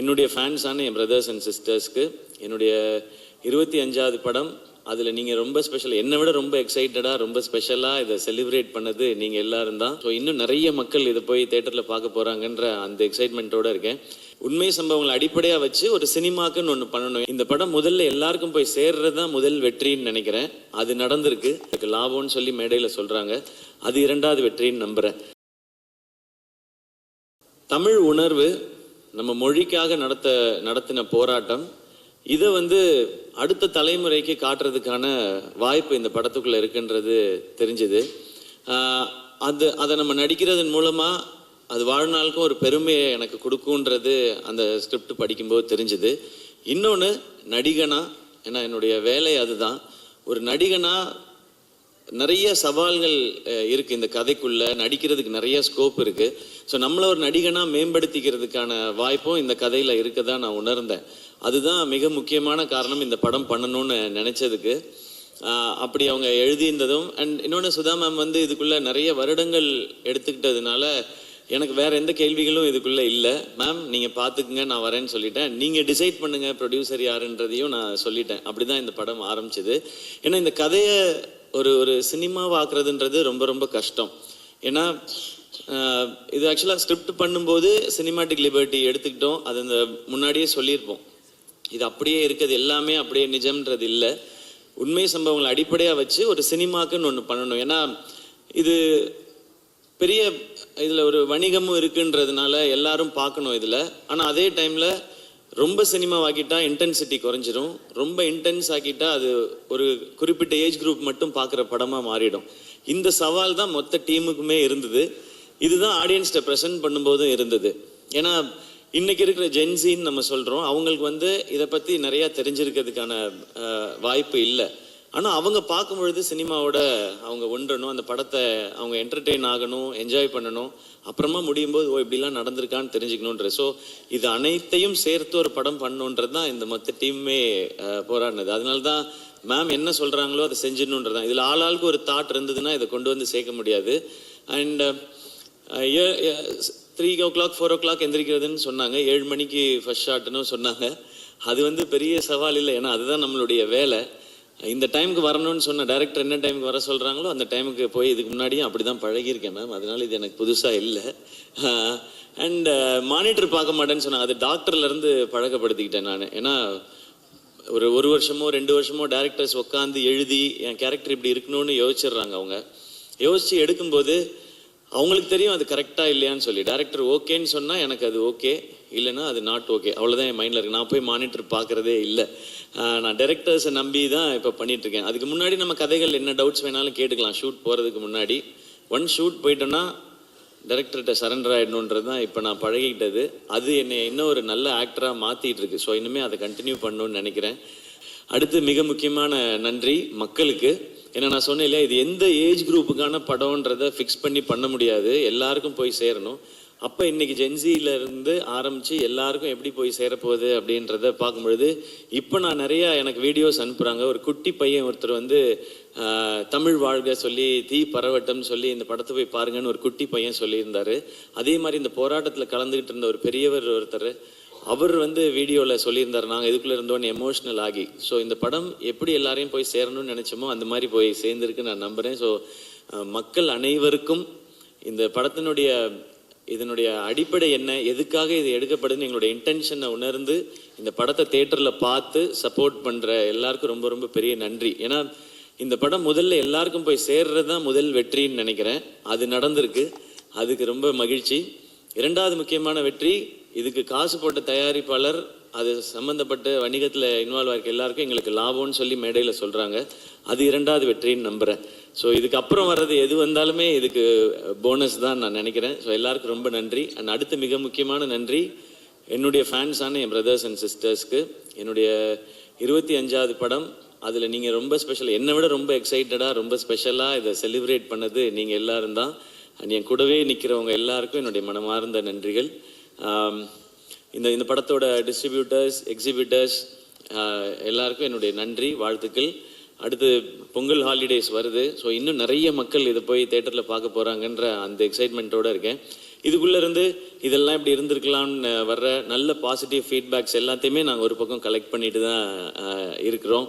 என்னுடைய ஃபேன்ஸான என் brothers and சிஸ்டர்ஸ்க்கு என்னுடைய இருபத்தி அஞ்சாவது படம். அதில் நீங்கள் ரொம்ப ஸ்பெஷல் என்னை விட ரொம்ப எக்ஸைட்டடாக ரொம்ப ஸ்பெஷலாக இதை செலிப்ரேட் பண்ணது நீங்கள் எல்லாரும் தான். ஸோ இன்னும் நிறைய மக்கள் இதை போய் தேட்டரில் பார்க்க போகிறாங்கன்ற அந்த எக்ஸைட்மெண்ட்டோட இருக்கேன். உண்மை சம்பவங்களை அடிப்படையாக வச்சு ஒரு சினிமாக்குன்னு ஒன்று பண்ணணும். இந்த படம் முதல்ல எல்லாருக்கும் போய் சேர்றது தான் முதல் வெற்றின்னு நினைக்கிறேன். அது நடந்திருக்கு. அதுக்கு லாபம்னு சொல்லி மேடையில் சொல்கிறாங்க அது இரண்டாவது வெற்றின்னு நம்புகிறேன் தமிழ் உணர்வு நம்ம மொழிக்காக நடத்த நடத்தின போராட்டம் இதை வந்து அடுத்த தலைமுறைக்கு காட்டுறதுக்கான வாய்ப்பு இந்த படத்துக்குள்ள இருக்குன்றது தெரிஞ்சுது. அது அதை நம்ம நடிக்கிறதன் மூலமா அது வாழ்நாளுக்கும் ஒரு பெருமையை எனக்கு கொடுக்குன்றது அந்த ஸ்கிரிப்ட் படிக்கும்போது தெரிஞ்சுது. இன்னொன்று நடிகனா ஏன்னா என்னுடைய வேலை அதுதான். ஒரு நடிகனா நிறைய சவால்கள் இருக்குது இருக்கு இந்த கதைக்குள்ள. நடிக்கிறதுக்கு நிறைய ஸ்கோப் இருக்கு. ஸோ நம்மளை ஒரு நடிகனா மேம்படுத்திக்கிறதுக்கான வாய்ப்பும் இந்த கதையில இருக்கதா நான் உணர்ந்தேன். அதுதான் மிக முக்கியமான காரணம் இந்த படம் பண்ணணும்னு நினைச்சதுக்கு. அப்படி அவங்க எழுதியிருந்ததும் அண்ட் இன்னொன்று சுதா மேம் வந்து இதுக்குள்ள நிறைய வருடங்கள் எடுத்துக்கிட்டதுனால எனக்கு வேற எந்த கேள்விகளும் இதுக்குள்ள இல்லை. மேம் நீங்க பார்த்துக்குங்க நான் வரேன்னு சொல்லிட்டேன். நீங்க டிசைட் பண்ணுங்க ப்ரொடியூசர் யாருன்றதையும் நான் சொல்லிட்டேன். அப்படிதான் இந்த படம் ஆரம்பிச்சது. ஏன்னா இந்த கதையை ஒரு ஒரு சினிமாவாக்குறதுன்றது ரொம்ப ரொம்ப கஷ்டம். ஏன்னா இது ஆக்சுவலாக ஸ்கிரிப்ட் பண்ணும்போது சினிமாட்டிக் லிபர்ட்டி எடுத்துக்கிட்டோம். அது அந்த முன்னாடியே சொல்லியிருப்போம். இது அப்படியே இருக்குது. எல்லாமே அப்படியே நிஜம்ன்றது இல்லை. உண்மை சம்பவங்களை அடிப்படையாக வச்சு ஒரு சினிமாக்குன்னு ஒன்று பண்ணணும். ஏன்னா இது பெரிய இதில் ஒரு வணிகமும் இருக்குன்றதுனால எல்லாரும் பார்க்கணும் இதில். ஆனால் அதே டைமில் ரொம்ப சினிமாவாக்கிட்டா இன்டென்சிட்டி குறைஞ்சிரும். ரொம்ப இன்டென்ஸ் ஆக்கிட்டா அது ஒரு குறிப்பிட்ட ஏஜ் குரூப் மட்டும் பார்க்குற படமாக மாறிடும். இந்த சவால் தான் மொத்த டீமுக்குமே இருந்தது. இதுதான் ஆடியன்ஸ்கிட்ட ப்ரெசென்ட் பண்ணும்போதும் இருந்தது. ஏன்னா இன்னைக்கு இருக்கிற ஜென்சின்னு நம்ம சொல்கிறோம் அவங்களுக்கு வந்து இதை பற்றி நிறையா தெரிஞ்சிருக்கிறதுக்கான வாய்ப்பு இல்லை. ஆனால் அவங்க பார்க்கும் பொழுது சினிமாவோட அவங்க ஒன்றணும் அந்த படத்தை அவங்க என்டர்டெயின் ஆகணும் என்ஜாய் பண்ணணும் அப்புறமா முடியும் போது ஓ இப்படிலாம் நடந்திருக்கான்னு தெரிஞ்சுக்கணுன்ற. ஸோ இது அனைத்தையும் சேர்த்து ஒரு படம் பண்ணணுன்றது தான் இந்த மொத்த டீமுமே போராடினது. அதனால தான் மேம் என்ன சொல்கிறாங்களோ அதை செஞ்சிடணுன்றது தான். இதில் ஆளாளுக்கு ஒரு தாட் இருந்ததுன்னா இதை கொண்டு வந்து சேர்க்க முடியாது. And three o'clock four o'clock எந்திரிக்கிறதுன்னு சொன்னாங்க. ஏழு மணிக்கு ஃபர்ஸ்ட் ஷாட்னு சொன்னாங்க. அது வந்து பெரிய சவால் இல்லை. ஏன்னா அதுதான் நம்மளுடைய வேலை. இந்த டைமுக்கு வரணும்னு சொன்ன டேரக்டர் என்ன டைமுக்கு வர சொல்கிறாங்களோ அந்த டைமுக்கு போய் இதுக்கு முன்னாடியும் அப்படி தான் பழகியிருக்கேன் மேம் அதனால இது எனக்கு புதுசாக இல்லை. அண்ட் மானிட்டர் uh, பார்க்க மாட்டேன்னு சொன்னாங்க. அது டாக்டர்லேருந்து பழக்கப்படுத்திக்கிட்டேன் நான். ஏன்னா ஒரு ஒரு வருஷமோ ரெண்டு வருஷமோ டேரக்டர்ஸ் உட்காந்து எழுதி என் கேரக்டர் இப்படி இருக்கணும்னு யோசிச்சிடுறாங்க அவங்க. யோசித்து எடுக்கும்போது அவங்களுக்கு தெரியும் அது கரெக்டாக இல்லையான்னு சொல்லி. டேரக்டர் ஓகேன்னு சொன்னால் எனக்கு அது ஓகே இல்லைன்னா அது நாட் ஓகே அவ்வளோதான் என் மைண்டில் இருக்கு. நான் போய் மானிட்டர் பார்க்குறதே இல்லை. நான் டேரக்டர்ஸை நம்பி தான் இப்போ பண்ணிகிட்ருக்கேன் அதுக்கு முன்னாடி நம்ம கதைகள் என்ன டவுட்ஸ் வேணாலும் கேட்டுக்கலாம். ஷூட் போகிறதுக்கு முன்னாடி. ஒன் ஷூட் போயிட்டோன்னா டேரக்டர்கிட்ட சரண்டர் ஆகிடணுன்றது தான் இப்போ நான் பழகிக்கிட்டது. அது என்னை இன்னும் ஒரு நல்ல ஆக்டராக மாற்றிட்டு இருக்கு ஸோ இனிமேல் அதை கண்டினியூ பண்ணணும்னு நினைக்கிறேன். அடுத்து மிக முக்கியமான நன்றி மக்களுக்கு. ஏன்னா நான் சொன்னேன் இல்லையா இது எந்த ஏஜ் குரூப்புக்கான படம்ன்றதை ஃபிக்ஸ் பண்ணி பண்ண முடியாது. எல்லாருக்கும் போய் சேரணும். அப்போ இன்னைக்கு ஜென்சியில இருந்து ஆரம்பித்து எல்லாருக்கும் எப்படி போய் சேரப்போகுது அப்படின்றத பார்க்கும்பொழுது இப்போ நான் நிறையா எனக்கு வீடியோஸ் அனுப்புகிறாங்க ஒரு குட்டி பையன் ஒருத்தர் வந்து தமிழ் வாழ்க சொல்லி தீ பரவட்டம் சொல்லி இந்த படத்தை போய் பாருங்கன்னு ஒரு குட்டி பையன் சொல்லியிருந்தார். அதே மாதிரி இந்த போராட்டத்தில் கலந்துக்கிட்டு இருந்த ஒரு பெரியவர் ஒருத்தர் அவர் வந்து வீடியோவில் சொல்லியிருந்தார் நாங்கள் இதுக்குள்ளே இருந்தோன்னு எமோஷ்னல் ஆகி. ஸோ இந்த படம் எப்படி எல்லாரையும் போய் சேரணும்னு நினச்சோமோ அந்த மாதிரி போய் சேர்ந்துருக்கு நான் நம்புகிறேன் ஸோ மக்கள் அனைவருக்கும் இந்த படத்தினுடைய இதனுடைய அடிப்படை என்ன எதுக்காக இது எடுக்கப்படுதுன்னு எங்களுடைய இன்டென்ஷனை உணர்ந்து இந்த படத்தை தேட்டரில் பார்த்து சப்போர்ட் பண்ணுற எல்லாருக்கும் ரொம்ப ரொம்ப பெரிய நன்றி. ஏன்னா இந்த படம் முதல்ல எல்லாருக்கும் போய் சேர்றது தான் முதல் வெற்றின்னு நினைக்கிறேன். அது நடந்திருக்கு. அதுக்கு ரொம்ப மகிழ்ச்சி. இரண்டாவது முக்கியமான வெற்றி இதுக்கு காசு போட்ட தயாரிப்பாளர் அது சம்மந்தப்பட்ட வணிகத்தில் இன்வால்வ் ஆகிருக்க எல்லாருக்கும் எங்களுக்கு லாபம்னு சொல்லி மேடையில் சொல்கிறாங்க அது இரண்டாவது வெற்றின்னு நம்புகிறேன் ஸோ இதுக்கு அப்புறம் வர்றது எது வந்தாலுமே இதுக்கு போனஸ் தான் நான் நினைக்கிறேன். ஸோ எல்லாருக்கும் ரொம்ப நன்றி. அண்ட் அடுத்து மிக முக்கியமான நன்றி என்னுடைய ஃபேன்ஸான என் பிரதர்ஸ் அண்ட் சிஸ்டர்ஸ்க்கு என்னுடைய இருபத்தி அஞ்சாவது படம் அதில் நீங்கள் ரொம்ப ஸ்பெஷல் என்னை விட ரொம்ப எக்ஸைட்டடாக ரொம்ப ஸ்பெஷலாக இதை செலிப்ரேட் பண்ணது நீங்கள் எல்லாரும் தான். அண்ட் என் கூடவே நிற்கிறவங்க எல்லாருக்கும் என்னுடைய மனமார்ந்த நன்றிகள். இந்த இந்த படத்தோட டிஸ்ட்ரிபியூட்டர்ஸ் எக்ஸிபிட்டர்ஸ் எல்லாருக்கும் என்னுடைய நன்றி வாழ்த்துக்கள். அடுத்து பொங்கல் ஹாலிடேஸ் வருது. ஸோ இன்னும் நிறைய மக்கள் இதை போய் தேட்டரில் பார்க்க போகிறாங்கன்ற அந்த எக்ஸைட்மெண்ட்டோட இருக்கேன். இதுக்குள்ளேருந்து இதெல்லாம் இப்படி இருந்திருக்கலாம்னு வர்ற நல்ல பாசிட்டிவ் ஃபீட்பேக்ஸ் எல்லாத்தையுமே நாங்கள் ஒரு பக்கம் கலெக்ட் பண்ணிட்டு தான் இருக்கிறோம்.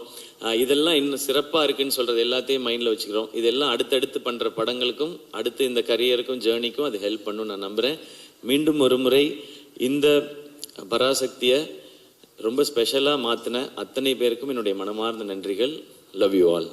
இதெல்லாம் இன்னும் சிறப்பாக இருக்குன்னு சொல்கிறது எல்லாத்தையும் மைண்டில் வச்சுக்கிறோம். இதெல்லாம் அடுத்தடுத்து பண்ணுற படங்களுக்கும் அடுத்து இந்த கரியருக்கும் ஜேர்னிக்கும் அது ஹெல்ப் பண்ணும் நான் நம்புகிறேன் மீண்டும் ஒரு முறை இந்த பராசக்தியை ரொம்ப ஸ்பெஷலாக மாற்றின அத்தனை பேருக்கும் என்னுடைய மனமார்ந்த நன்றிகள். Love you all